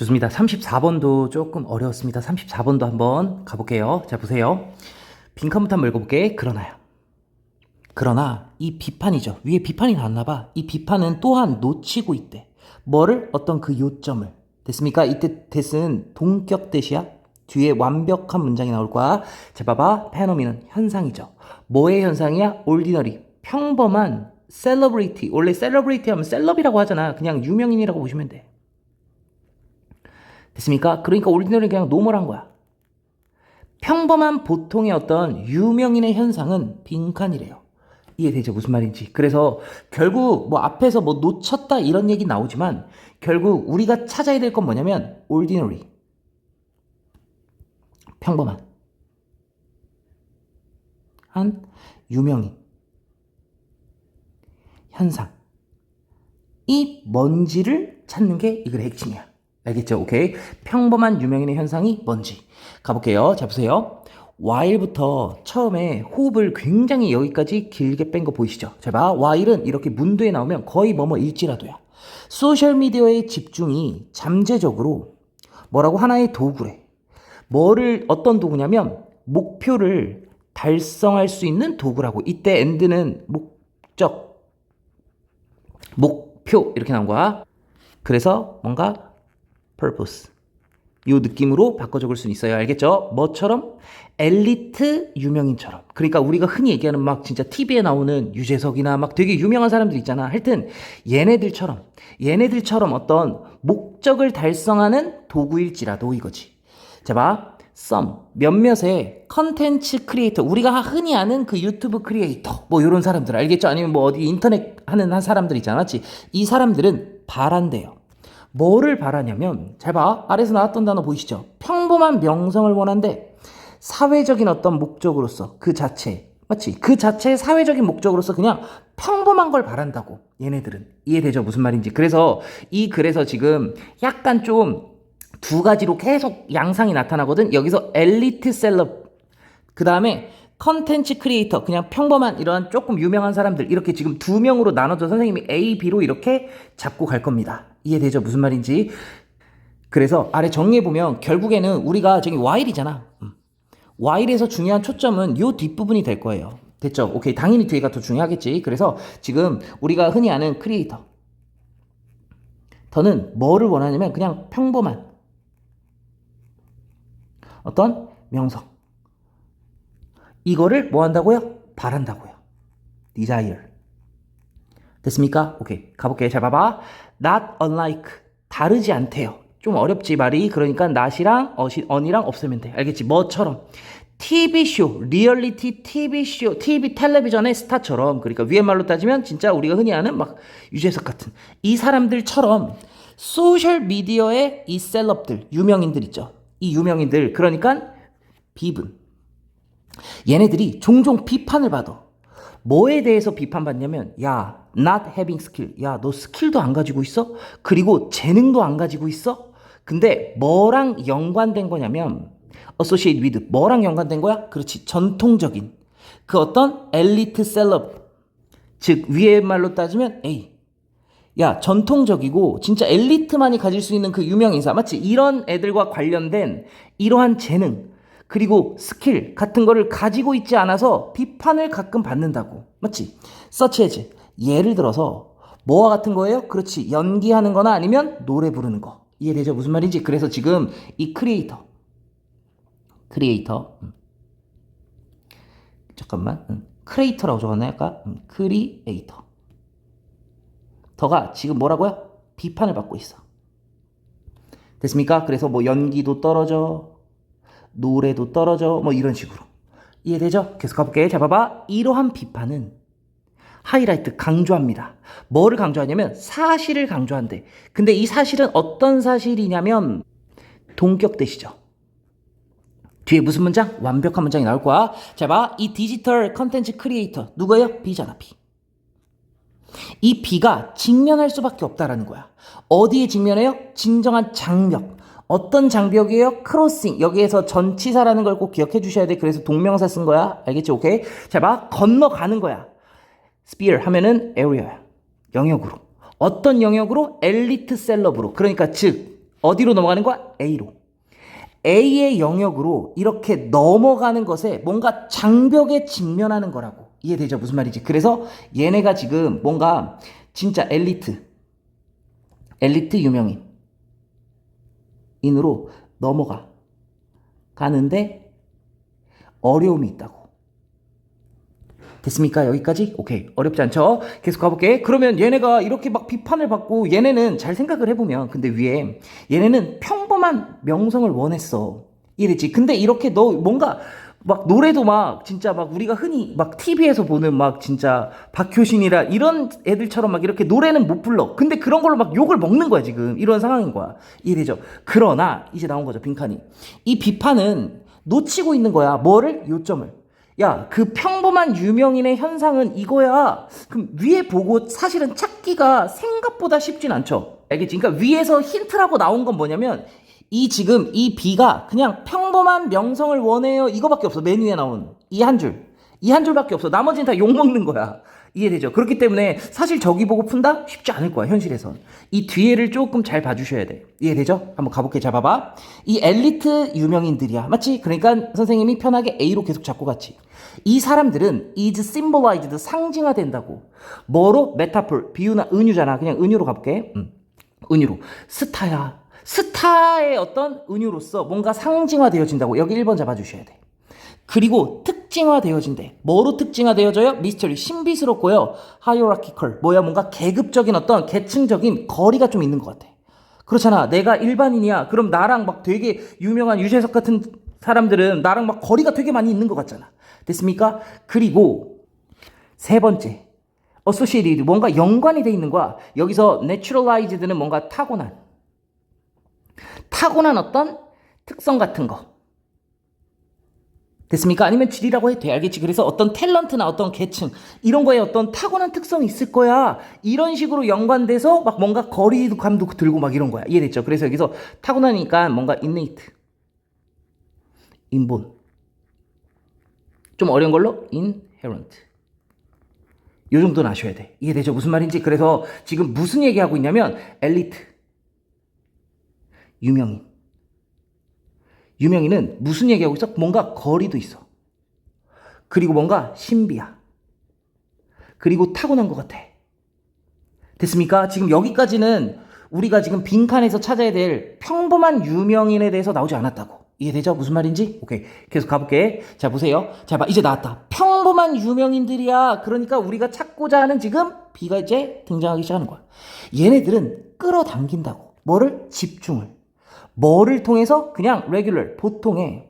좋습니다. 34번도 조금 어려웠습니다. 34번도 한번 가볼게요. 자, 보세요. 빈칸부터 한번 읽어볼게. 그러나요. 그러나 이 비판이죠. 위에 비판이 나왔나 봐. 이 비판은 또한 놓치고 있대. 뭐를? 어떤 그 요점을. 됐습니까? 이때 대은 동격 대시야. 뒤에 완벽한 문장이 나올 거야. 자, 봐봐. 페노미는 현상이죠. 뭐의 현상이야? 올디너리. 평범한 셀러브리티. 원래 셀러브리티 하면 셀럽이라고 하잖아. 그냥 유명인이라고 보시면 돼. 됐습니까? 그러니까 올디너리 그냥 노멀한 거야. 평범한 보통의 어떤 유명인의 현상은 빈칸이래요. 이해되죠? 무슨 말인지. 그래서 결국 뭐 앞에서 뭐 놓쳤다 이런 얘기 나오지만 결국 우리가 찾아야 될 건 뭐냐면 ordinary. 평범한. 한 유명인. 현상. 이 뭔지를 찾는 게 이걸 핵심이야. 알겠죠? 오케이. 평범한 유명인의 현상이 뭔지. 가볼게요. 자, 보세요. while부터 처음에 호흡을 굉장히 여기까지 길게 뺀 거 보이시죠? 자, 봐. while은 이렇게 문도에 나오면 거의 뭐뭐 일지라도야. 소셜미디어의 집중이 잠재적으로 뭐라고 하나의 도구래. 뭐를, 어떤 도구냐면 목표를 달성할 수 있는 도구라고. 이때 end는 목적, 목표 이렇게 나온 거야. 그래서 뭔가 purpose. 요 느낌으로 바꿔 적을 수 있어요. 알겠죠? 뭐처럼? 엘리트 유명인처럼. 그러니까 우리가 흔히 얘기하는 막 진짜 TV에 나오는 유재석이나 막 되게 유명한 사람들 있잖아. 하여튼 얘네들처럼 얘네들처럼 어떤 목적을 달성하는 도구일지라도 이거지. 자 봐. some 몇몇의 컨텐츠 크리에이터 우리가 흔히 아는 그 유튜브 크리에이터 뭐 이런 사람들 알겠죠? 아니면 뭐 어디 인터넷 하는 한 사람들 있잖아. 맞지? 이 사람들은 바란대요. 뭐를 바라냐면 잘 봐. 아래서 나왔던 단어 보이시죠? 평범한 명성을 원한대. 사회적인 어떤 목적으로서 그 자체 맞지? 그 자체의 사회적인 목적으로서 그냥 평범한 걸 바란다고 얘네들은 이해되죠? 무슨 말인지 그래서 이 글에서 지금 약간 좀 두 가지로 계속 양상이 나타나거든 여기서 엘리트 셀럽 그 다음에 컨텐츠 크리에이터 그냥 평범한 이러한 조금 유명한 사람들 이렇게 지금 두 명으로 나눠서 선생님이 A, B로 이렇게 잡고 갈 겁니다 이해되죠? 무슨 말인지 그래서 아래 정리해 보면 결국에는 우리가 저기 while이잖아 음. while에서 중요한 초점은 요 뒷부분이 될 거예요. 됐죠? 오케이. 당연히 뒤에가 더 중요하겠지. 그래서 지금 우리가 흔히 아는 크리에이터. 더는 뭐를 원하냐면 그냥 평범한 어떤 명성. 이거를 뭐 한다고요? 바란다고요. desire. 됐습니까? 오케이. 가볼게요. 잘 봐봐. not unlike. 다르지 않대요. 좀 어렵지 말이 그러니까 not이랑 on이랑 없으면 돼 알겠지 뭐처럼 TV쇼 리얼리티 TV쇼 TV 텔레비전의 스타처럼 그러니까 위에 말로 따지면 진짜 우리가 흔히 아는 막 유재석 같은 이 사람들처럼 소셜 미디어의 이 셀럽들 유명인들 있죠 이 유명인들 그러니까 비분 얘네들이 종종 비판을 받아. 뭐에 대해서 비판받냐면 야 not having skill. 야 너 스킬도 안 가지고 있어? 그리고 재능도 안 가지고 있어? 근데 뭐랑 연관된 거냐면 associate with 뭐랑 연관된 거야? 그렇지 전통적인. 그 어떤 엘리트 셀럽 즉 위의 말로 따지면 A 야 전통적이고 진짜 엘리트만이 가질 수 있는 그 유명 인사. 맞지? 이런 애들과 관련된 이러한 재능 그리고 스킬 같은 거를 가지고 있지 않아서 비판을 가끔 받는다고 맞지? as 예를 들어서 뭐와 같은 거예요? 그렇지 연기하는 거나 아니면 노래 부르는 거 이해되죠? 무슨 말인지. 그래서 지금 이 크리에이터. 크리에이터. 음. 잠깐만. 음. 크리에이터라고 적었나요? 아까? 음. 크리에이터. 더가 지금 뭐라고요? 비판을 받고 있어. 됐습니까? 그래서 뭐 연기도 떨어져. 노래도 떨어져. 뭐 이런 식으로. 이해되죠? 계속 가볼게. 자, 봐봐. 이러한 비판은 하이라이트 강조합니다. 뭐를 강조하냐면 사실을 강조한대. 근데 이 사실은 어떤 사실이냐면 동격 대시죠. 뒤에 무슨 문장? 완벽한 문장이 나올 거야. 자, 봐. 이 디지털 컨텐츠 크리에이터 누구예요? B잖아, B. 이 B가 직면할 수밖에 없다라는 거야. 어디에 직면해요? 진정한 장벽. 어떤 장벽이에요? 크로싱. 여기에서 전치사라는 걸 꼭 기억해 주셔야 돼. 그래서 동명사 쓴 거야. 알겠지? 오케이? 자, 봐. 건너가는 거야. sphere 하면은 area야. 영역으로. 어떤 영역으로? 엘리트 셀럽으로. 그러니까 즉 어디로 넘어가는 거야? A로. A의 영역으로 이렇게 넘어가는 것에 뭔가 장벽에 직면하는 거라고. 이해되죠? 무슨 말이지? 그래서 얘네가 지금 뭔가 진짜 엘리트, 엘리트 유명인, 인으로 넘어가. 가는데 어려움이 있다고. 됐습니까? 여기까지? 오케이. 어렵지 않죠? 계속 가볼게. 그러면 얘네가 이렇게 막 비판을 받고 얘네는 잘 생각을 해보면 근데 위에 얘네는 평범한 명성을 원했어. 이랬지. 근데 이렇게 너 뭔가 막 노래도 막 진짜 막 우리가 흔히 막 TV에서 보는 막 진짜 박효신이라 이런 애들처럼 막 이렇게 노래는 못 불러. 근데 그런 걸로 막 욕을 먹는 거야 지금. 이런 상황인 거야. 이래죠. 그러나 이제 나온 거죠 빈칸이. 이 비판은 놓치고 있는 거야. 뭐를? 요점을. 야, 그 평범한 유명인의 현상은 이거야. 그럼 위에 보고 사실은 찾기가 생각보다 쉽진 않죠. 알겠지? 그러니까 위에서 힌트라고 나온 건 뭐냐면 이 지금 이 B가 그냥 평범한 명성을 원해요. 이거밖에 없어. 메뉴에 나온 이 한 줄. 이 한 줄밖에 없어. 나머지는 다 욕먹는 거야. 이해되죠? 그렇기 때문에 사실 저기 보고 푼다? 쉽지 않을 거야, 현실에선. 이 뒤에를 조금 잘 봐주셔야 돼. 이해되죠? 한번 가볼게. 자, 봐봐. 이 엘리트 유명인들이야. 맞지? 그러니까 선생님이 편하게 A로 계속 잡고 갔지. 이 사람들은 is symbolized, 상징화된다고. 뭐로? 메타폴, 비유나 은유잖아. 그냥 은유로 가볼게. 음. 은유로. 스타야. 스타의 어떤 은유로서 뭔가 상징화되어진다고. 여기 1번 잡아주셔야 돼. 그리고 특징화되어진대. 뭐로 특징화되어져요? 미스터리. 신비스럽고요. 하이어라키컬. 뭐야? 뭔가 계급적인 어떤 계층적인 거리가 좀 있는 것 같아. 그렇잖아. 내가 일반인이야. 그럼 나랑 막 되게 유명한 유재석 같은 사람들은 나랑 막 거리가 되게 많이 있는 것 같잖아. 됐습니까? 그리고 세 번째. associated. 뭔가 연관이 돼 있는 거야. 여기서 naturalized는 뭔가 타고난. 타고난 어떤 특성 같은 거. 됐습니까? 아니면 질이라고 해도 돼. 알겠지? 그래서 어떤 탤런트나 어떤 계층, 이런 거에 어떤 타고난 특성이 있을 거야. 이런 식으로 연관돼서 막 뭔가 거리감도 들고 막 이런 거야. 이해됐죠? 그래서 여기서 타고나니까 뭔가 innate. 인본. 좀 어려운 걸로 inherent. 요 정도는 아셔야 돼. 이해되죠? 무슨 말인지. 그래서 지금 무슨 얘기하고 있냐면 엘리트. 유명인. 유명인은 무슨 얘기하고 있어? 뭔가 거리도 있어. 그리고 뭔가 신비야. 그리고 타고난 것 같아. 됐습니까? 지금 여기까지는 우리가 지금 빈칸에서 찾아야 될 평범한 유명인에 대해서 나오지 않았다고. 이해되죠? 무슨 말인지? 오케이. 계속 가볼게. 자, 보세요. 자, 봐. 이제 나왔다. 평범한 유명인들이야. 그러니까 우리가 찾고자 하는 지금 B가 이제 등장하기 시작하는 거야. 얘네들은 끌어당긴다고. 뭐를? 집중을. 뭐를 통해서? 그냥 regular, 보통의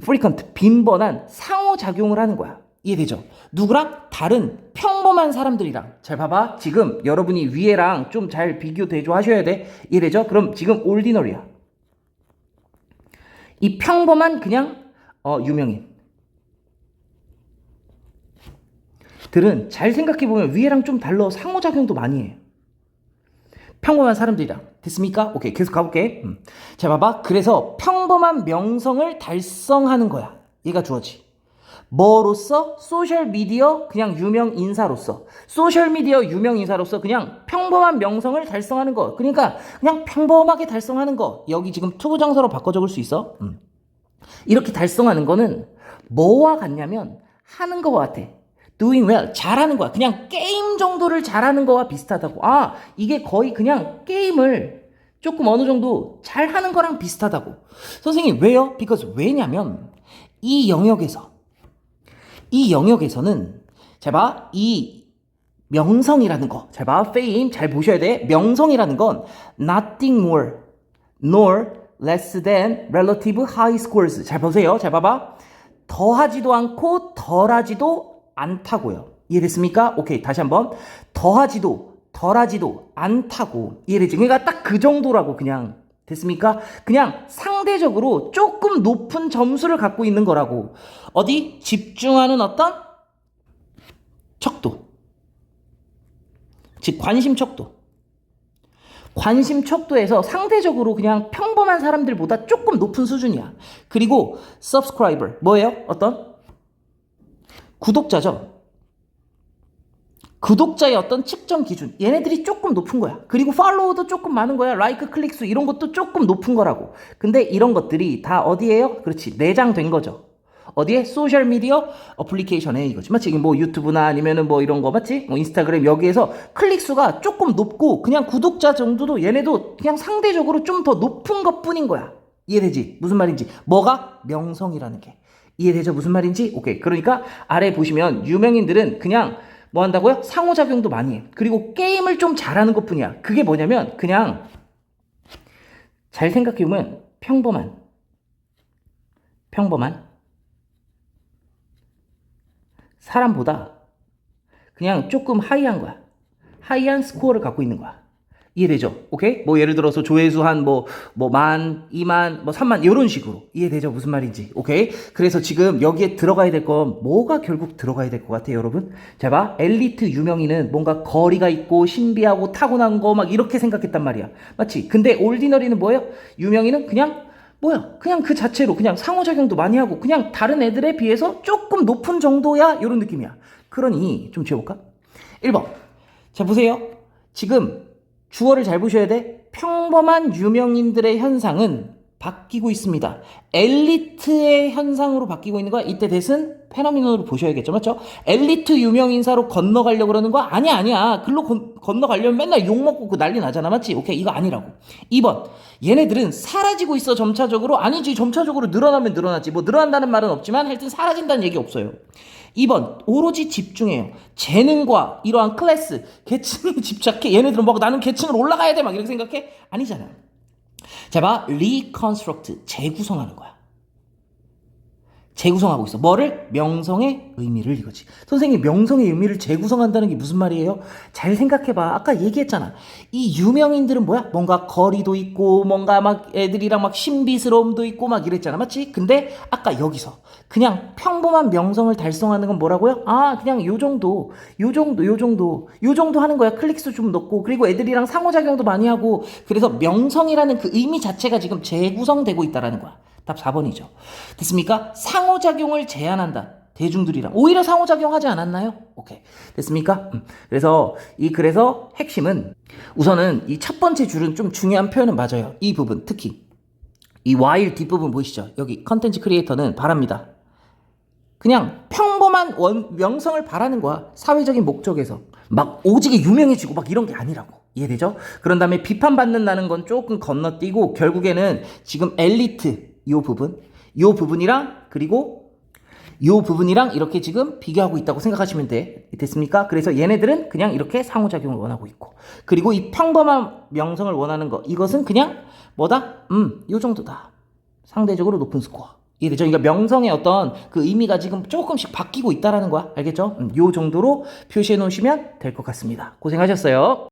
frequent, 빈번한 상호작용을 하는 거야. 이해되죠? 누구랑? 다른 평범한 사람들이랑. 잘 봐봐. 지금 여러분이 위에랑 좀 잘 비교 대조 하셔야 돼. 이해되죠? 그럼 지금 ordinary야. 이 평범한 그냥 어, 유명인. 들은 잘 생각해 보면 위에랑 좀 달라 상호작용도 많이 해. 평범한 사람들이랑. 됐습니까? 오케이. 계속 가볼게. 음. 자, 봐봐. 그래서 평범한 명성을 달성하는 거야. 얘가 주어지. 뭐로서? 소셜미디어 그냥 유명 인사로서. 소셜미디어 유명 인사로서 그냥 평범한 명성을 달성하는 거. 그러니까 그냥 평범하게 달성하는 거. 여기 지금 투부정사로 바꿔 적을 수 있어. 음. 이렇게 달성하는 거는 뭐와 같냐면 하는 거와 같아. doing well 잘하는 거야. 그냥 게임 정도를 잘하는 거와 비슷하다고. 아 이게 거의 그냥 게임을 조금 어느 정도 잘 하는 거랑 비슷하다고. 선생님 왜요? because 왜냐면 이 영역에서 이 영역에서는 잘 봐. 이 명성이라는 거. 잘 봐. fame 잘 보셔야 돼. 명성이라는 건 nothing more nor less than relative high scores. 잘 보세요. 잘 봐봐. 더하지도 않고 덜하지도 않다고요. 이해됐습니까? 오케이. 다시 한번. 더하지도 덜하지도 않다고. 이해되지? 그러니까 딱 그 정도라고 그냥. 됐습니까? 그냥 상대적으로 조금 높은 점수를 갖고 있는 거라고. 어디? 집중하는 어떤 척도. 즉, 관심 척도. 관심 척도에서 상대적으로 그냥 평범한 사람들보다 조금 높은 수준이야. 그리고 subscriber 뭐예요? 어떤 구독자죠. 구독자의 어떤 측정 기준 얘네들이 조금 높은 거야 그리고 팔로우도 조금 많은 거야 라이크 클릭수 이런 것도 조금 높은 거라고 근데 이런 것들이 다 어디에요? 그렇지 내장된 거죠 어디에? 소셜미디어 어플리케이션에 이거지? 이게 뭐 유튜브나 아니면은 뭐 이런 거 맞지? 뭐 인스타그램 여기에서 클릭수가 조금 높고 그냥 구독자 정도도 얘네도 그냥 상대적으로 좀 더 높은 것 뿐인 거야 이해되지? 무슨 말인지 뭐가? 명성이라는 게 이해되죠? 무슨 말인지? 오케이 그러니까 아래 보시면 유명인들은 그냥 뭐 한다고요? 상호작용도 많이 해. 그리고 게임을 좀 잘하는 것 뿐이야. 그게 뭐냐면 그냥 잘 생각해보면 평범한 평범한 사람보다 그냥 조금 하이한 거야. 하이한 스코어를 갖고 있는 거야. 이해되죠? 오케이? 뭐 예를 들어서 조회수 한 뭐 뭐 만, 이만, 뭐 삼만 이런 식으로 이해되죠? 무슨 말인지. 오케이? 그래서 지금 여기에 들어가야 될 건 뭐가 결국 들어가야 될 것 같아요, 여러분? 자 봐. 엘리트 유명인은 뭔가 거리가 있고 신비하고 타고난 거 막 이렇게 생각했단 말이야. 맞지? 근데 올디너리는 뭐예요? 유명인은 그냥 뭐야? 그냥 그 자체로 그냥 상호작용도 많이 하고 그냥 다른 애들에 비해서 조금 높은 정도야 이런 느낌이야. 그러니 좀 지워볼까? 1번. 자 보세요. 지금 주어를 잘 보셔야 돼. 평범한 유명인들의 현상은 바뀌고 있습니다. 엘리트의 현상으로 바뀌고 있는 거야. 이때 대신 페노미논으로 보셔야겠죠. 맞죠? 엘리트 유명 인사로 건너가려고 그러는 거 아니야, 아니야. 글로 건, 건너가려면 맨날 욕먹고 그 난리 나잖아. 맞지? 오케이. 이거 아니라고. 2번. 얘네들은 사라지고 있어, 점차적으로. 아니지. 점차적으로 늘어나면 늘어나지. 뭐 늘어난다는 말은 없지만 하여튼 사라진다는 얘기 없어요. 2번 오로지 집중해요. 재능과 이러한 클래스, 계층에 집착해. 얘네들은 뭐 나는 계층을 올라가야 돼 막 이렇게 생각해? 아니잖아요. 자 봐, 리컨스트럭트 재구성하는 거야. 재구성하고 있어. 뭐를? 명성의 의미를 이거지. 선생님, 명성의 의미를 재구성한다는 게 무슨 말이에요? 잘 생각해봐. 아까 얘기했잖아. 이 유명인들은 뭐야? 뭔가 거리도 있고, 뭔가 막 애들이랑 막 신비스러움도 있고, 막 이랬잖아. 맞지? 근데 아까 여기서 그냥 평범한 명성을 달성하는 건 뭐라고요? 아, 그냥 요 정도, 요 정도, 요 정도, 요 정도 하는 거야. 클릭수 좀 넣고, 그리고 애들이랑 상호작용도 많이 하고, 그래서 명성이라는 그 의미 자체가 지금 재구성되고 있다라는 거야. 답 4번이죠. 됐습니까? 상호작용을 제한한다. 대중들이랑 오히려 상호작용하지 않았나요? 오케이 됐습니까? 음. 그래서 이 그래서 핵심은 우선은 이 첫 번째 줄은 좀 중요한 표현은 맞아요. 이 부분 특히 이 while 뒷부분 보이시죠? 여기 컨텐츠 크리에이터는 바랍니다. 그냥 평범한 원, 명성을 바라는 거야. 사회적인 목적에서. 막 오지게 유명해지고 막 이런 게 아니라고. 이해되죠? 그런 다음에 비판받는다는 건 조금 건너뛰고 결국에는 지금 엘리트 요 부분, 요 부분이랑 그리고 요 부분이랑 이렇게 지금 비교하고 있다고 생각하시면 돼. 됐습니까? 그래서 얘네들은 그냥 이렇게 상호작용을 원하고 있고. 그리고 이 평범한 명성을 원하는 거. 이것은 그냥 뭐다? 음, 요 정도다. 상대적으로 높은 스코어. 이해되죠? 그러니까 명성의 어떤 그 의미가 지금 조금씩 바뀌고 있다라는 거야. 알겠죠? 음, 요 정도로 표시해 놓으시면 될 것 같습니다. 고생하셨어요.